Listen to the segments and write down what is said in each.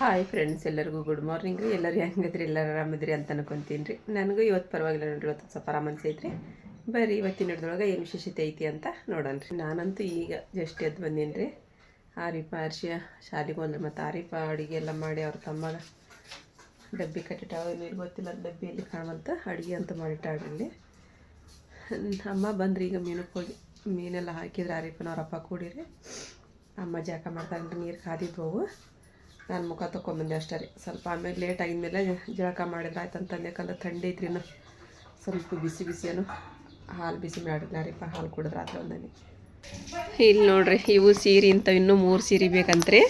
Hi friends ಎಲ್ಲರಿಗೂ good morning ರೀ. ಎಲ್ಲರೂ ಹೆಂಗದ್ರಿ? ಎಲ್ಲರೂ ಆರಾಮಿದ್ರಿ ಅಂತ ಅನ್ಕೊಂತೀನಿ ರೀ. ನನಗೂ ಇವತ್ತು ಪರವಾಗಿಲ್ಲ ನೋಡ್ರಿ. ಇವತ್ತು ಸ್ವಲ್ಪ ಆರಾಮ ಅನ್ಸೈತ್ರಿ. ಬರ್ರಿ, ಇವತ್ತಿನ ಹಿಡ್ದೊಳಗೆ ಏನು ವಿಶೇಷತೆ ಐತಿ ಅಂತ ನೋಡೋಣ ರೀ. ನಾನಂತೂ ಈಗ ಜಸ್ಟ್ ಎದ್ದು ಬಂದೀನಿ ರೀ. ಆರೀಪ ಅರ್ಶಿಯ ಶಾಲೆಗೆ ಹೋದ್ರೆ ಮತ್ತು ಆರೀಪ ಅಡುಗೆ ಎಲ್ಲ ಮಾಡಿ ಅವ್ರ ತಮ್ಮಗ ಡಬ್ಬಿ ಕಟ್ಟಿಟ್ಟಾವ ನೀರು ಗೊತ್ತಿಲ್ಲ ಡಬ್ಬಿಯಲ್ಲಿ ಕಾಣುವಂಥ ಅಡುಗೆ ಅಂತ ಮಾಡಿಟ್ಟಾಳ್ರಿ ಇಲ್ಲಿ. ಅಮ್ಮ ಬಂದ್ರಿ ಈಗ ಮೀನಕ್ಕೆ ಹೋಗಿ ಮೀನೆಲ್ಲ ಹಾಕಿದ್ರೆ ಆರಿಪನವ್ರ ಅಪ್ಪ ಕೂಡಿರಿ ಅಮ್ಮ ಜಾಕ ಮಾಡ್ತಾರೆ ನೀರು ಕಾದಿದ್ವು ನಾನು ಮುಖ ತೊಗೊಂಬಂದೆ ಅಷ್ಟೇ ರೀ. ಸ್ವಲ್ಪ ಆಮೇಲೆ ಲೇಟ್ ಆಗಿದ್ಮೇಲೆ ಜಳಕ ಮಾಡಿದ್ರೆ ಆಯ್ತು ಯಾಕಂದ್ರೆ ಥಂಡಿ ಐತ್ರಿ ಸ್ವಲ್ಪ ಬಿಸಿ ಬಿಸಿಯನ್ನು ಹಾಲು ಬಿಸಿ ಮಾಡಿಲ್ಲ ಹಾಲು ಕುಡಿದ್ರೆ ಆದ್ರೆ ಒಂದನಿ ಇಲ್ಲಿ ನೋಡ್ರಿ, ಇವು ಸೀರೆ ಇಂಥವು ಇನ್ನೂ ಮೂರು ಸೀರೆ ಬೇಕಂತ್ರಿ.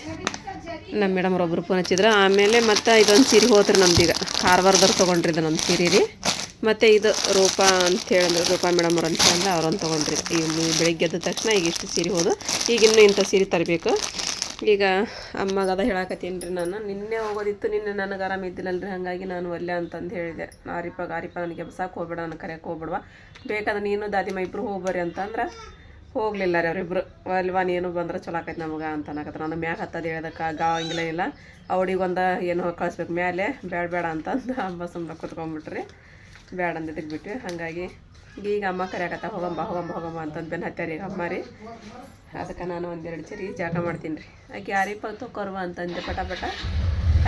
ನಮ್ಮ ಮೇಡಮ್ ಒಬ್ರು ಫೋನ್ ಹಚ್ಚಿದ್ರು. ಆಮೇಲೆ ಮತ್ತೆ ಇದೊಂದು ಸೀರೆ ಹೋತ್ರಿ ನಮ್ದೀಗ. ಕಾರವಾರದವ್ರು ತೊಗೊಂಡ್ರಿ ಇದು ನಮ್ಮ ಸೀರೆ ರೀ. ಮತ್ತು ಇದು ರೂಪ ಅಂತ ಹೇಳಿದ್ರು. ರೂಪಾ ಮೇಡಮ್ ಅವ್ರು ಅಂತ ಹೇಳಿದ್ರೆ ಅವ್ರೊಂದು ತೊಗೊಂಡ್ರಿ. ಈಗ ಬೆಳಿಗ್ಗೆ ಎದ್ದ ತಕ್ಷಣ ಈಗ ಇಷ್ಟು ಸೀರೆ ಹೋದು. ಈಗ ಇನ್ನೂ ಇಂಥ ಸೀರೆ ತರಬೇಕು. ಈಗ ಅಮ್ಮಗೆ ಅದ ಹೇಳಕತ್ತೀನಿ ರೀ ನಾನು. ನಿನ್ನೆ ಹೋಗೋದಿತ್ತು, ನಿನ್ನೆ ನನಗೆ ಆರಾಮ ಇದ್ದಿಲ್ಲಲ್ರಿ, ಹಾಗಾಗಿ ನಾನು ಒಲ್ಲೆ ಅಂತಂದು ಹೇಳಿದೆ. ಆರಿಪ ಆರಿಪ ನನಗೆ ಎಬ್ಸಕ್ಕೆ ಹೋಗ್ಬೇಡ ನನಗೆ ಕರೆಯಕ್ಕೆ ಹೋಗ್ಬಿಡ್ವಾ ಬೇಕಾದ್ರೆ ನೀನು ದಾದಿಮ ಇಬ್ಬರು ಹೋಗ್ಬರ್ರಿ ಅಂತಂದ್ರೆ ಹೋಗಲಿಲ್ಲ ರೀ ಅವರಿಬ್ರು. ಅಲ್ವಾ, ನೀನು ಬಂದ್ರೆ ಚಲೋ ಆಕೈತೆ ನಮಗೆ ಅಂತ ಅನ್ನಕತ್ತ ನಾನು ಮ್ಯಾಗ ಹತ್ತದು ಹೇಳ್ದಕ್ಕೆ ಗಾವಂಗಿಲ್ಲ ಇಲ್ಲ. ಅವಳಿಗೆ ಒಂದು ಏನು ಕಳಿಸ್ಬೇಕು ಮ್ಯಾಲೆ ಬೇಡ ಬೇಡ ಅಂತಂದು ಅಮ್ಮ ಸುಮ್ಮನೆ ಕುತ್ಕೊಂಡ್ಬಿಟ್ರಿ ಬೇಡ ಅಂದಿದ್ದಕ್ಕೆ ಬಿಟ್ವಿ. ಹಾಗಾಗಿ ಈಗ ಅಮ್ಮ ಕರೆಯಕತ್ತ ಹೋಗಂಬ ಹೋಗಂಬ ಹೋಗಂಬ ಅಂತಂದು ಬೆನ್ನ ಹತ್ತಾರಿ ಈಗ ಅಮ್ಮ ರೀ. ಅದಕ್ಕೆ ನಾನು ಒಂದೆರಡು ಚರಿ ಜಾಗ ಮಾಡ್ತೀನಿ ರೀ. ಆಕೆ ಯಾರಿಪ್ಪ ತೊಕೊರ್ವ ಅಂತಂದೆ ಪಟ ಪಟ.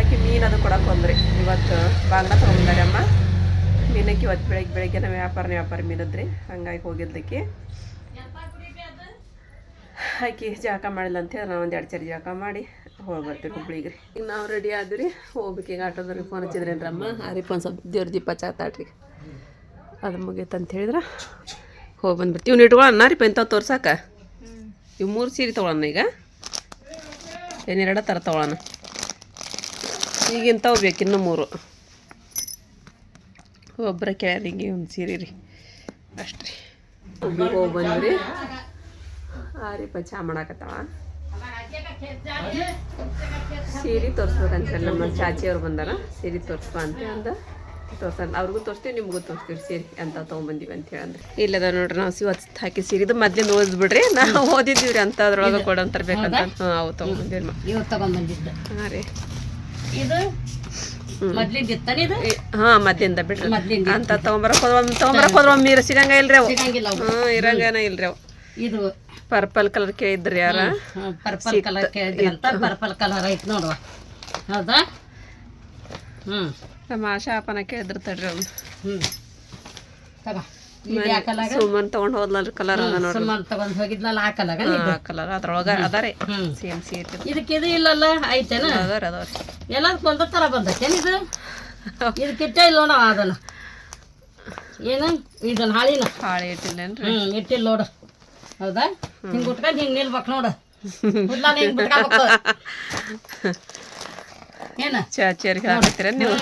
ಆಕೆ ಮೀನು ಅದು ಕೊಡಕ್ಕೆ ಬಂದ್ರಿ. ಇವತ್ತು ಬಾಂಗ್ಲ ತೊಗೊಂಬಂದಾರೆ ಅಮ್ಮ. ಮೀನಕ್ಕೆ ಇವತ್ತು ಬೆಳಗ್ಗೆ ಬೆಳಗ್ಗೆ ನಾವು ವ್ಯಾಪಾರನೇ ವ್ಯಾಪಾರ ಮೀನದ್ರಿ. ಹಂಗಾಗಿ ಹೋಗಿದ್ದಕ್ಕೆ. ಆಕೆ ಜಾಕ ಮಾಡಿಲ್ಲ ಅಂತೇಳಿ ನಾವು ಒಂದು ಎರಡು ಚರಿ ಜಾಕ ಮಾಡಿ ಹೋಗಿ ಬರ್ತೀವಿ ಹುಬ್ಳಿಗೆ ರೀ. ಈಗ ನಾವು ರೆಡಿ ಆದ್ರಿ ಹೋಗ್ಬೇಕು ಈಗ ಆಟೋದವ್ರಿಗೆ ಫೋನ್ ಹಚ್ಚಿದ್ರೇನ್ರಮ್ಮ? ಆರಿಪ್ಪ ಒಂದು ಸ್ವಲ್ಪ ದೇವ್ರ ದೀಪ ಚಾತಾಡ್ರಿ ಅದು ಮುಗೀತು ಅಂತ ಹೇಳಿದ್ರೆ? ಹೋಗಿ ಬಂದ್ಬಿಡ್ತೀವಿ ಇವ್ನು ಇಟ್ಕೊಳ್ಳೋಣ ರೀ ಇಂಥವು ತೋರ್ಸಾಕ. ಇವು ಮೂರು ಸೀರೆ ತೊಗೊಳೋಣ ಈಗ. ಏನೆರಡ ಥರ ತೊಗೊಳೋಣ ಈಗ ಇಂಥವು ಬೇಕು ಇನ್ನೂ ಮೂರು. ಒಬ್ಬರ ಹಿಂಗೆ ಒಂದು ಸೀರೆ ರೀ. ಅಷ್ಟು ರೀ. ಹುಬ್ಳಿಗೆ ಹೋಗಿ ಬಂದ್ರಿ ರೀ ಚಾ ಮಾಡಾಕತ್ತಾವ ಸೀರೆ ತೋರಿಸ್ಬೇಕಂತ ನಮ್ಮ ಚಾಚಿಯವ್ರು ಬಂದಾರ. ಸೀರೆ ತೋರಿಸ್ಬ ಅಂತ ಅಂದ. ತೋರ್ಸಂತ ಅವ್ರಿಗೂ ತೋರಿಸ್ತೀವಿ ನಿಮಗೂ ತೋರಿಸ್ತೀವಿ ಸೀರೆ ಅಂತ ತೊಗೊಂಬಂದೀವಿ ಅಂತ ಹೇಳಂದ್ರೆ ಇಲ್ಲದ ನೋಡ್ರಿ ನಾವು ಸಿವತ್ತು ಹಾಕಿ ಸೀರೆದು ಮೊದ್ಲಿಂದ ಓದ್ಬಿಡ್ರಿ ನಾವು ಓದಿದ್ದೀವಿ ರೀ ಅಂತ ಅದ್ರೊಳಗೆ ಕೊಡೋನ್ ತರ್ಬೇಕಂತ. ಹಾಂ ಅವು ತಗೊಂಡ್ಬಂದಿದ್ದ ಹಾಂ ರೀ. ಇದು? ಹಾ ಮದ್ಲಿಂದ ಇದು? ಬಿಡ್ರಿ. ಅಂತ ತಗೊಂಬರಕ್ ಹೋದ್ರ ತಗೊಂಬರಕ್ ಹೋದ್ರ ಒಮ್ಮೆ ನೀರು ಸಿಗಂಗ ಇಲ್ರಿ ಅವು. ಹ್ಮ್ ಇರಂಗನ ಇಲ್ರಿ ಅವು. ಇದು ಪರ್ಪಲ್ ಕಲರ್ ಕೇಳಿದ್ರಿ ಯಾರ? ಪರ್ಪಲ್ ಕಲರ್ ಕೇಳಿದ್ರಿ ಅಂತ ಪರ್ಪಲ್ ಕಲರ್ ಐತ್ ನೋಡುವ. ಹೌದಾ? ಹ್ಮ್. ನಮ್ಮ ಆಶಾ ಅಪ್ಪನ ಕೇಳಿದ್ರು ತಡ್ರಿ ಅವ್ನು. ಹ್ಮ್. ತಗೋ ಇದು ಸುಮ್ಮನ್ ತಗೊಂಡ್ ಹೋದ್ಲಲ್ರಿ ಕಲರ್ ಅದ ನೋಡ್ರಿ. ಸುಮ್ಮನೆ ತಗೊಂಡ್ ಹೋಗಿದ್ನಲ್ಲ ಹಾಕಲಾಗ ಆ ಕಲರ್ ಅದ್ರೊಳಗ ಅದಾರೆ ಸೇಮ್ ಸೀರೆ ಇದಕ್ಕೆ ಇದು ಇಲ್ಲಲ್ಲ ಐತೇನ? ಅದಾರ ಅದಾವ್ರಿ ಎಲ್ಲದಕ್ಕೆ ಒಂದ ತರ ಬಂದೈತೇನ ಇದು? ಇದಕ್ಕೆ ಕಿಟ್ಟ ಇಲ್ಲ ನೋಡ ಅದನ್ನ? ಏನು? ಇದನ್ನ ಹಾಳಿನ? ಹಾಳೆ ಇಟ್ಟಿಲ್ಲೇನ್ರಿ. ಹ್ಮ್ ಇಟ್ಟಿಲ್ಲ ನೋಡು. ಹೌದಾ? ಹಿಂಗ್ ಉಟ್ಕೊಂಡ್ ಹಿಂಗ್ ನಿಲ್ಬೇಕು ನೋಡು. ಹುಡ್ಲಾನ ಹಿಂಗ್ ಬಿಟ್ಕೋಬೇಕು ಏನ? ಚಾಚಿಯರಿಗೆ ಹಾಕತ್ತೀರ ನೀವು?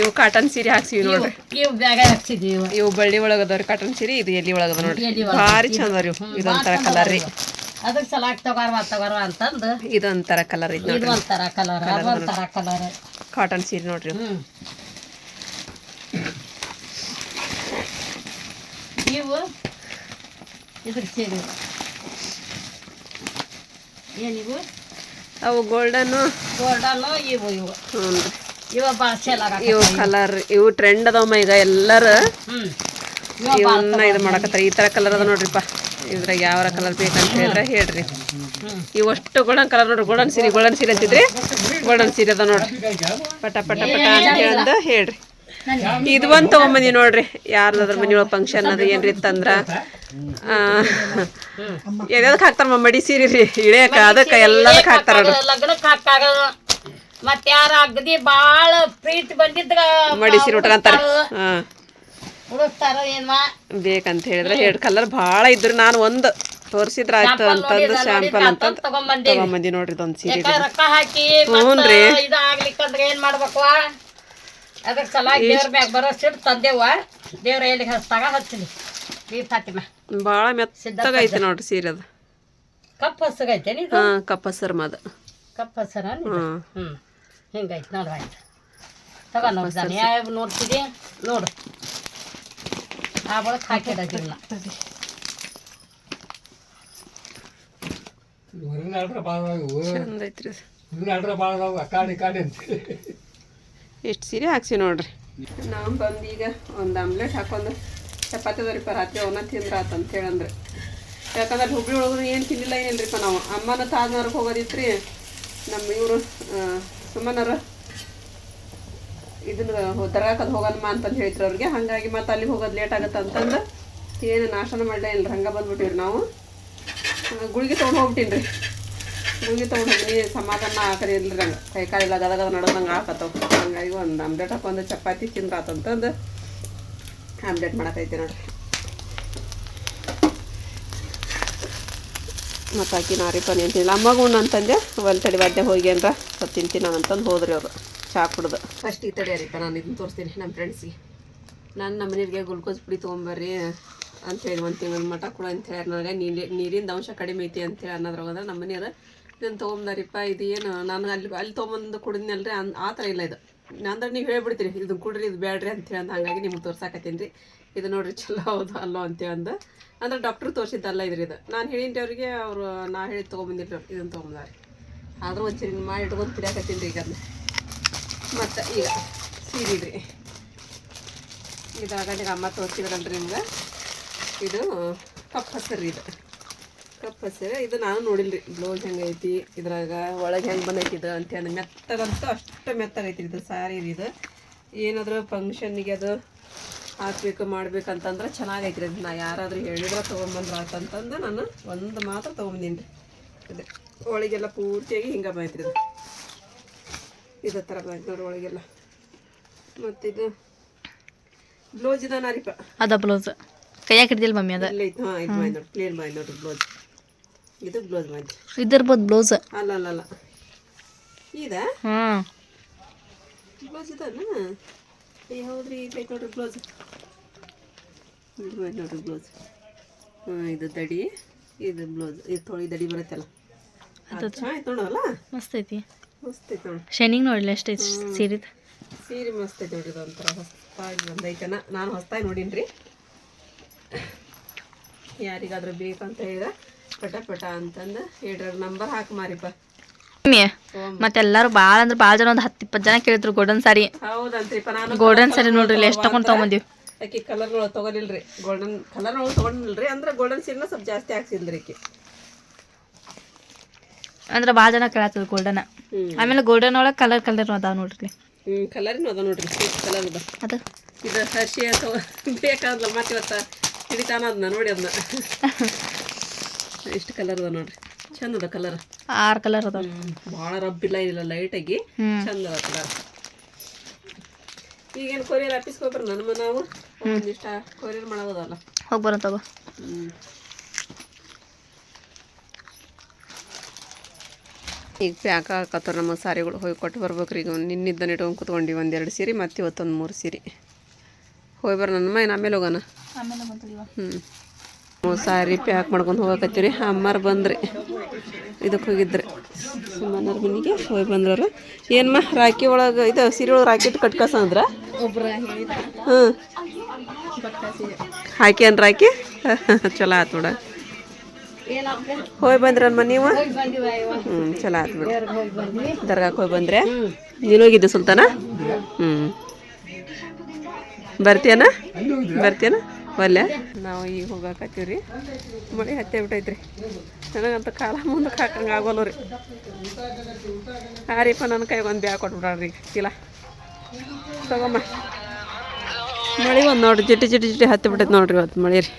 ಇವು ಕಾಟನ್ ಸೀರೆ ಹಾಕ್ಸಿವಿ ನೋಡ್ರಿ. ಇವು ಬ್ಯಾಗ ಹಾಕ್ಸಿದ್ವಿ ಇವು. ಬಳ್ಳಿ ಒಳಗ ಅದಾವ್ರಿ ಕಾಟನ್ ಸೀರೆ ಇದು ಎಲ್ಲಿ ಒಳಗದ ನೋಡ್ರಿ. ಎಲ್ಲಿ ಒಳಗ. ಭಾರಿ ಚಂದ ರೀ ಇದೊಂಥರ ಕಲರ್ ರೀ. ಅದಕ್ಕೆ ಸಲಾಕ್ ತಗೋರ್ವ ತಗೋರ್ವ ಅಂತಂದು. ಇದೊಂಥರ ಕಲರ್ ಇದು ಇದು ನೋಡ್ರಿ. ಒಂಥರ ಕಲರ್ ಅದು ಒಂಥರ ಕಲರ್ ಕಾಟನ್ ಸೀರೆ ನೋಡ್ರಿ ಇವು. ಇದ್ರ ಸೇರಿ. ಏನಿವು ಅವು ಗೋಲ್ಡನ್ ಗೋಲ್ಡನ್ ಇವು ಇವು. ಹ್ಞೂ ಇವ ಭಾಳ ಇವು ಕಲರ್ ಇವು ಟ್ರೆಂಡ್ ಅದಾವಮ್ಮ ಈಗ ಎಲ್ಲರೂ. ಇವನ್ನ ಇದು ಮಾಡಕತ್ತಾರ. ಈ ಥರ ಕಲರ್ ಅದ ನೋಡ್ರಿಪ್ಪ. ಇದ್ರಾಗ ಯಾವ ಕಲರ್ ಬೇಕಂತ ಹೇಳಿದ್ರೆ ಹೇಳ್ರಿ. ಇವಷ್ಟು ಗೋಲ್ಡನ್ ಕಲರ್ ನೋಡ್ರಿ. ಗೋಲ್ಡನ್ ಸೀರೆ ಗೋಲ್ಡನ್ ಸೀರೆ ಅಂತಿದ್ರಿ? ಗೋಲ್ಡನ್ ಸೀರೆ ಅದ ನೋಡ್ರಿ. ಪಟ ಪಟ ಪಟ ಅಂತ ಹೇಳಂದ ಹೇಳ್ರಿ. ಇದು ಒಂದು ತೊಗೊಂಬಂದಿ ನೋಡ್ರಿ. ಯಾರ್ದಾದ್ರ ಮನೆಯೊಳಗೆ ಫಂಕ್ಷನ್ ಅದು ಏನ್ರಿ ಇತ್ತಂದ್ರ ಎದಕ್ ಹಾಕ್ತಾರ ಮಡಿ ಸೀರೆ ರೀ? ಇಳಿಯಕ ಅದಕ್ಕೆ ಎಲ್ಲದಕ್ಕೆ ಹಾಕ್ತಾರ ಲಗ್ನಕ್ಕೆ ಹಾಕಾಗ ಮತ್ ಯಾರ ಅಗದಿ ಬಾಳ ಪ್ರೀತಿ ಬಂದಿದ್ರ ಮಡಿ ಸೀರೆ ಉಟ್ಕಂತಾರ. ಬೇಕಂತ ಹೇಳಿದ್ರೆ ಎರಡು ಕಲರ್ ಭಾಳ ಇದ್ರು. ನಾನು ಒಂದು ತೋರಿಸಿದ್ರ ಆಯ್ತು ಅಂತಂದು ಶಾಂಪಲ್ ಅಂತ ತಗೊಂಬಂದಿ ನೋಡ್ರಿ ಇದೊಂದು ಸೀರೆ ಹ್ಞೂ ರೀ ಏನ್ ಮಾಡ್ಬೇಕು ಅದಕ್ಕೆ ಸಲ ದೇವ್ರ ಮ್ಯಾಗ ಬರೋ ತಂದೇವ ತಂದೆವ ದೇವ್ರ ಎಲ್ಲಿಗೆ ಹಚ್ತಾಗ ಹಚ್ಚಿನಿ. ಈ ಫಾತಿಮಾ ಭಾಳ ಮೆತ್ತಗೈತೆ ನೋಡ್ರಿ ಸೀರೆ ಅದು. ಕಪ್ಪ ಹಸಗೈತೆ ನೀ ಹಾಂ ಕಪ್ಪಸರ್ ಮದ. ಕಪ್ ಹಸರ ಹ್ಞೂ ಹಿಂಗೈತೆ ನೋಡ್ರಿ ಆಯ್ತು. ತಗೋ ನೋಡ್ದಾನೆ ಯಾವ ನೋಡ್ತಿದಿ? ನೋಡು. ಆ ಬಳಕ ಹಾಕಿಡೋದಿಲ್ಲ ಚಂದ ಐತ್ರಿ ಕಾಡಿ ಕಾಡಿ ಅಂತ ಎಷ್ಟು ಸೀರೆ ಹಾಕ್ಸಿ ನೋಡ್ರಿ. ನಾವು ಬಂದು ಈಗ ಒಂದು ಆಮ್ಲೆಟ್ ಹಾಕೊಂಡು ಚಪಾತಿ ಅದಾರಿಪ್ಪ ರಾತ್ರಿ ಅವನ್ನ ತಿಂದ್ರ ಆತಂತ ಹೇಳಂದ್ರೆ. ಯಾಕಂದ್ರೆ ಹುಬ್ಳಿ ಒಳಗೂ ಏನು ತಿನ್ನಿಲ್ಲ ಏನಿಲ್ರಿಪ್ಪ ನಾವು. ಅಮ್ಮನ ತಾಜ್ನವ್ರಿಗೆ ಹೋಗೋದಿತ್ತು ನಮ್ಮ ಇವರು ಸುಮ್ಮನರ ಇದನ್ನ ದರ್ಗಾಕದ್ ಹೋಗಲ್ಮ ಅಂತಂದು ಹೇಳ್ತಾರೆ ಅವ್ರಿಗೆ. ಹಾಗಾಗಿ ಮತ್ತೆ ಅಲ್ಲಿ ಹೋಗೋದು ಲೇಟ್ ಆಗತ್ತೆ ಅಂತಂದು ಏನು ನಾಶನ ಮಾಡಲೇ ಇಲ್ಲ ಹಂಗೆ ಬಂದ್ಬಿಟ್ಟಿವ್ರಿ ನಾವು. ಗುಳಿಗೆ ತೊಗೊಂಡು ಹೋಗ್ಬಿಟ್ಟಿನಿ ರೀ ಗುಳಿಗೆ ತೊಗೊಂಡು ಹೋಗಿನಿ ಸಮಾಧಾನ ಆಕರಿ ಇಲ್ರಿ ನಂಗೆ. ಕೈ ಕಾಲಿಲ್ಲ ಗದ ಗದ ನಡೋದಂಗೆ ಆಕತ್ತವ. ಹಂಗಾಗಿ ಒಂದು ಆಮ್ಲೆಟ್ ಹಾಕೊಂಡು ಚಪಾತಿ ತಿಂದಾತಂತಂದು ಆಮ್ಲೆಟ್ ಮಾಡಕೈತಿ ನೋಡ್ರಿ. ಮತ್ತು ಆಕಿ ನಿಂತಿಲ್ಲ ಅಮ್ಮಗ ಉಣ್ಣು ಅಂತಂದೆ. ಒಂದು ತಡಿ ವಾದ್ಯ ಹೋಗಿ ಅಂದ್ರ ಸ್ವಲ್ಪ ತಿಂತೀನಿ ನಾನು ಅಂತಂದು ಹೋದ್ರಿ ಅವರು. ಚಾ ಕುಡ್ದು. ಫಸ್ಟ್ ಈ ತಡಿ ಅರಿಪ ನಾನು ಇದನ್ನ ತೋರಿಸ್ತೀನಿ ನಮ್ಮ ಫ್ರೆಂಡ್ಸಿಗೆ ನಾನು ನಮ್ಮ ಮನೆಯವ್ರಿಗೆ ಗ್ಲುಕೋಸ್ ಪುಡಿ ತೊಗೊಂಬರ್ರಿ ಅಂತೇಳಿ ಒಂದು ತಿಂಗಳ ಮಠ ಕೂಡ ಅಂತ ಹೇಳಿ ನನಗೆ. ನೀರಿ ನೀರಿಂದ ಅಂಶ ಕಡಿಮೆ ಐತಿ ಅಂತೇಳಿ ಅನ್ನೋದ್ರಾಗ ಅಂದ್ರೆ ನಮ್ಮ ಮನೆಯವ್ರು ಇದನ್ನು ತೊಗೊಂಬಾರಿಪ್ಪ ಇದು ಏನು, ನಾನು ಅಲ್ಲಿ ಅಲ್ಲಿ ತೊಗೊಂಬಂದು ಕುಡಿದ್ನಲ್ರಿ, ಅನ್, ಆ ಥರ ಇಲ್ಲ ಇದು. ಅಂದ್ರೆ ನೀವು ಹೇಳ್ಬಿಡ್ತೀರಿ, ಇದು ಕುಡ್ರಿ, ಇದು ಬೇಡ್ರಿ ಅಂತೇಳಿ ಅಂದ ಹಾಗಾಗಿ ನಿಮ್ಗೆ ತೋರ್ಸಾಕತ್ತೀನಿ ರೀ. ಇದು ನೋಡ್ರಿ ಚಲೋ ಹೌದು ಅಲ್ಲೋ ಅಂತೇಳಿ ಅಂದ. ಅಂದ್ರೆ ಡಾಕ್ಟ್ರು ತೋರಿಸಿದ್ದಲ್ಲ ಇದ್ರಿ ಇದು. ನಾನು ಹೇಳಿನಿ ಅವ್ರಿಗೆ ಅವರು, ನಾ ಹೇಳಿ ತೊಗೊಂಬಂದಿಲ್ಲ ಇದನ್ನು ತೊಗೊಂಬಾರಿ ಆದರೂ ಒಂದು ಸರಿ ಮಾಡಿ ಇಟ್ಕೊಂಡು ತಿರಾಕತ್ತೀನಿ ರೀ ಈಗ ಅದನ್ನ ಮತ್ತು ಈಗ ಸೀರೆ ರೀ. ಇದಾಗ ಅಮ್ಮ ತೋರಿಸಿದ್ರಲ್ರಿ ನಿಮ್ಗೆ. ಇದು ಕಪ್ಪ ಹಸಿರು ಇದು. ಕಪ್ ಹಸಿರ ಇದು ನಾನು ನೋಡಿಲ್ರಿ. ಬ್ಲೌಸ್ ಹೆಂಗೈತಿ ಇದ್ರಾಗ ಒಳಗೆ ಹೆಂಗೆ ಬಂದೈತಿ ಇದು ಅಂತ ಹೇಳಿ ಮೆತ್ತಗಂತೂ ಅಷ್ಟು ಮೆತ್ತಗೈತಿ ಇದು ಸಾರಿ ರೀ ಇದು. ಏನಾದರೂ ಫಂಕ್ಷನ್ನಿಗೆ ಅದು ಹಾಕ್ಬೇಕು ಮಾಡ್ಬೇಕಂತಂದ್ರೆ ಚೆನ್ನಾಗೈತಿ ರೀ ನಾ ಯಾರಾದರೂ ಹೇಳಿದ್ರೆ ತೊಗೊಂಬಂದ್ರೆ ಆತಂತಂದು ನಾನು ಒಂದು ಮಾತ್ರ ತೊಗೊಂಬಂದೀನಿ ರೀ ಅದೇ ಒಳಗೆಲ್ಲ ಪೂರ್ತಿಯಾಗಿ ಹಿಂಗೆ ಬಂದೈತಿ ಇದು. ಇದೇ ಥರ ಬಂದೈತಿ ನೋಡಿ ಒಳಗೆಲ್ಲ. ಮತ್ತಿದು ಬ್ಲೌಸ್ ಇದಾನ ರೀಪ ಅದ ಬ್ಲೌಸ್. ಕೈಯಾಗ ಹಿಡ್ದಿಲ್ಲ ಮಮ್ಮಿ ಅದ. ಹಾಂ ಇದು ಮಾಡಿ ನೋಡಿ ಕ್ಲೀನ್ ಮಾಡಿ ನೋಡ್ರಿ ಬ್ಲೌಸ್. ಇದು ಬ್ಲೌಸ್ ಮಾಡಿ ಇದಿರ್ಬೋದು ಬ್ಲೌಸ್. ಅಲ್ಲ ಅಲ್ಲ ಅಲ್ಲ ಇದ? ಹ್ಮ್ ಬ್ಲೌಸ್ ಏ ಹೌದ್ರಿ ಇದು ನೋಡ್ರಿ ಬ್ಲೌಸ್. ಇದು ಮಾಡಿ ನೋಡ್ರಿ ಬ್ಲೌಸ್. ಹಾಂ ಇದು ದಡಿ ಇದು ಬ್ಲೌಸ್. ಇದು ತೊಳಿ ದಡಿ ಬರುತ್ತಲ್ಲ. ಚೆನ್ನಾಗಿ ನೋಡಲ್ಲ ಮಸ್ತ್ ಐತಿ. ಮಸ್ತ್ ಐತಿ ನೋಡಿ. ಶೈನಿಂಗ್ ನೋಡಿಲ್ಲ ಅಷ್ಟೇ ಸೀರಿದ. ಸೀರೆ ಮಸ್ತ್ ಐತೆ ನೋಡ್ರಿ ಒಂಥರ ಹೊಸ್ತಾಗಿ ಬಂದೈತೆನ. ನಾನು ಹೊಸ್ತಾಗಿ ನೋಡೀನಿ ರೀ ಯಾರಿಗಾದ್ರೂ ಬೇಕಂತ ಹೇಳಿದ ಪಟ ಪಟ ಅಂತಂದು ಹೇಳ್ರಿ ನಂಬರ್ ಹಾಕಿ ಮಾರಿಪ್ಪ ಮತ್ತೆಲ್ಲಾರು ಭಾಳ ಅಂದ್ರೆ ಭಾಳ ಜನ ಒಂದು ಹತ್ತು ಇಪ್ಪತ್ತು ಜನ ಕೇಳಿದ್ರು ಗೋಲ್ಡನ್ ಸಾರಿ ಹೌದಂತ್ರಿಪ್ಪ ನಾನು ಗೋಲ್ಡನ್ ಸಾರಿ ನೋಡ್ರಿ ಇಲ್ಲಿ ಎಷ್ಟು ತಗೊಂಡ್ ತಗೊಂಬಂದಿವಿ? ಆಕಿ ಕಲರ್ ತಗೊಲಿಲ್ರಿ ಗೋಲ್ಡನ್ ಕಲರ್ಗಳು ತಗೊಂಡಿಲ್ರಿ ಅಂದ್ರೆ ಗೋಲ್ಡನ್ ಸೀರೆನ ಸ್ವಲ್ಪ ಜಾಸ್ತಿ ಹಾಕ್ಸಿಲ್ರಿ ಆಕಿ. ಅಂದ್ರೆ ಭಾಳ ಜನ ಕೇಳತ್ತದ ಗೋಲ್ಡನ್ ಆಮೇಲೆ ಗೋಲ್ಡನ್ ಒಳಗೆ ಕಲರ್ ಕಲರ್ ಅದಾವ ನೋಡ್ರಿ. ಹ್ಞೂ ಕಲರಿನ ಅದ ನೋಡ್ರಿ ಕಲರ್ ಅದ ಅದು? ಇದು ಹರ್ಷಿ ಅಥವಾ ಬೇಕಾದ್ಲ ಮತ್ತೆ ಇವತ್ತ ಹಿಡಿತಾನ ಅದನ್ನ ನೋಡಿ ಅದನ್ನ ಇಷ್ಟು ಕಲರ್ ಅದ ನೋಡ್ರಿ. ಚಂದ ಅದ ಕಲರ್ ಆರು ಕಲರ್ ಅದ ಭಾಳ ರಬ್ಬಿಲ್ಲ ಇಲ್ಲ ಲೈಟಾಗಿ ಆಗಿ ಚಂದ ಅದ ಕಲರ್ ಈಗೇನು ಕೊರಿಯರ್ ಹೋಗ್ಬರ್ರಿ ನನ್ನ ನಾವು ಒಂದಿಷ್ಟ ಕೊರಿಯರ್ ಮಾಡೋದಲ್ಲ ಹೋಗಿ ಬರೋ ತಗೋ. ಈಗ ಪ್ಯಾಕ್ ಹಾಕತ್ತಾರ ನಮ್ಮ ಸಾರಿಗಳು ಹೋಗಿ ಕೊಟ್ಟು ಬರ್ಬೇಕ್ರಿ. ಈಗ ನಿನ್ನಿದ್ದನ ಇಟ್ಕೊಂಡು ಕುತ್ಕೊಂಡು ಒಂದೆರಡು ಸೀರೆ ಮತ್ತೆ ಇವತ್ತೊಂದು ಮೂರು ಸೀರೆ. ಹೋಗಿ ಬರ ನನ್ನ ಮೈನ ಆಮೇಲೆ ಹೋಗೋಣ. ಆಮೇಲೆ ಹ್ಞೂ ಸಾರಿ ಪ್ಯಾಕ್ ಮಾಡ್ಕೊಂಡು ಹೋಗಕತ್ತೀವಿ ರೀ ಅಮ್ಮರ್ ಬಂದ್ರಿ. ಇದಕ್ಕೆ ಹೋಗಿದ್ರಿ. ಸುಮ್ಮನವ್ರ ಮನೆಗೆ ಹೋಗಿ ಬಂದ್ರವ್ರು. ಏನಮ್ಮ ರಾಖಿ ಒಳಗೆ ಇದು ಸೀರೆ ಒಳಗೆ ರಾಕಿ ಇಟ್ಟು ಕಟ್ಕಸ ಅಂದ್ರ ಒಬ್ರ ಹೇಳಿದ. ಹ್ಞೂ ಹಾಕಿ ಅನ್ ರಾಕಿ ಚಲೋ ಆತು ಬಿಡ. ಹೋಗಿ ಬಂದ್ರಮ್ಮ ನೀವು? ಹ್ಞೂ ಚಲೋ ಆತು ಬಿಡ. ದರ್ಗಾಕ್ಕೆ ಹೋಗಿ ಬಂದ್ರೆ? ನೀನು ಹೋಗಿದ್ದೆ ಸುಲ್ತಾನ? ಹ್ಞೂ ಬರ್ತೀಯನ? ಬರ್ತೀಯನ? ಒಲ್ಲೆ ನಾವು ಈಗ ಹೋಗಾಕತ್ತೀವಿ ರೀ ಮಳೆ ಹತ್ತೇ ಬಿಟ್ಟೈತ್ರಿ. ನನಗಂತ ಕಾಲ ಮುಂದಕ್ಕೆ ಹಾಕಂಗೆ ಆಗೋಲ್ಲ ರೀ. ಹಾರಿಪ್ಪ ನನ್ನ ಕೈಗೆ ಒಂದು ಬ್ಯಾಗ್ ಕೊಟ್ಬಿಡ್ರಿ ಈಗ. ಚೀಲ ತಗೊಮ್ಮ. ಮಳೆ ಒಂದು ನೋಡ್ರಿ ಜಿಟಿ ಜಿಟಿ ಜಿಟಿ ಹತ್ತಿ ಬಿಟ್ಟೈತೆ ನೋಡ್ರಿ ಇವತ್ತು ಮಳೆ ರೀ.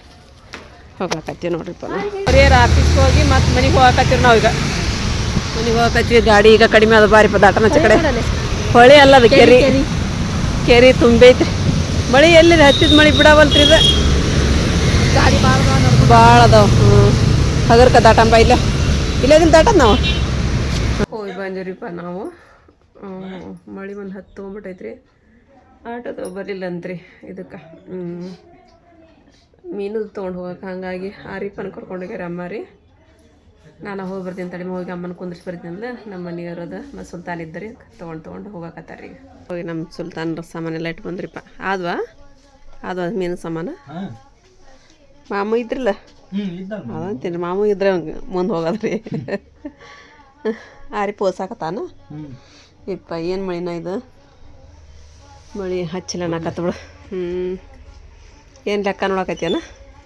ಹೋಗಾಕತ್ತೀವಿ ನೋಡ್ರಿಪ್ಪ ಕೊರಿಯರ್ ಆಫೀಸ್ಗೆ ಹೋಗಿ ಮತ್ತೆ ಮನೆಗೆ ಹೋಗಾಕತ್ತೀವಿ ನಾವು ಈಗ. ಮನೆಗೆ ಹೋಗಕತ್ತೀವಿ ಗಾಡಿ ಈಗ ಕಡಿಮೆ ಅದ ಬಾರಿಪ್ಪ ದಾಟನಚ ಕಡೆ ಹೊಳೆ ಅಲ್ಲ ಅದು ಕೆರೆ. ಕೆರಿ ತುಂಬೈತ್ರಿ. ಮಳೆ ಎಲ್ಲಿ ಹತ್ತಿದ ಮಳೆ ಬಿಡವಲ್ತ್ರಿ ಇದು. ಭಾಳ ಅದಾವ. ಹ್ಞೂ ಹಗರ್ಕ ದಾಟಂಬ ಇಲ್ಲ. ಇಲ್ಲದಿನ ದಾಟದ್ ನಾವು? ಹೋಗಿ ಬಂದಿವ್ರಿಪ್ಪ ನಾವು. ಮಳಿ ಒಂದು ಹತ್ತು ತೊಗೊಂಬಿಟ್ಟೈತ್ರಿ. ಆಟೋದ ಬರಲಿಲ್ಲ ಅಂತ್ರಿ ಇದಕ್ಕೆ. ಮೀನು ತೊಗೊಂಡು ಹೋಗಕ್ಕೆ ಹಂಗಾಗಿ ಆರಿಪ್ಪನ ಕರ್ಕೊಂಡೋಗ್ಯಾರ ಅಮ್ಮ ರೀ. ನಾನು ಹೋಗಿ ಬರ್ತೀನಿ ತಡಿ ಹೋಗಿ ಅಮ್ಮನ ಕುಂದ್ರಿಸಿ ಬರ್ತೀನಲ್ಲ ನಮ್ಮ ಮನೆಯವರದ ಮತ್ತು ಸುಲ್ತಾನ ಇದ್ದರಿ ತೊಗೊಂಡು ತೊಗೊಂಡು ಹೋಗಕತ್ತಾರ ಹೋಗಿ ನಮ್ಮ ಸುಲ್ತಾನ್ರ ಸಾಮಾನೆಲ್ಲ ಇಟ್ಟು ಬಂದ್ರಿಪ್ಪ. ಆದ್ವಾ? ಆದ್ವಾ ಮೀನು ಸಾಮಾನು? ಮಾಮ ಇದ್ರಲ್ಲ? ಅದಂತೀನಿ ಮಾಮ ಇದ್ರೆ ಮುಂದೆ ಹೋಗೋದ್ರಿ. ಆರಿ ಪೋಸಾಕತ್ತಾನ ಇಪ್ಪ ಏನು ಮಳಿನ ಇದು? ಮಳಿ ಹಚ್ಚಿಲ್ಲ ನಾಕತ್ತ ಬಿಡು ಹ್ಞೂ ಏನು ಲೆಕ್ಕ ನೋಡಕತ್ಯಾನ?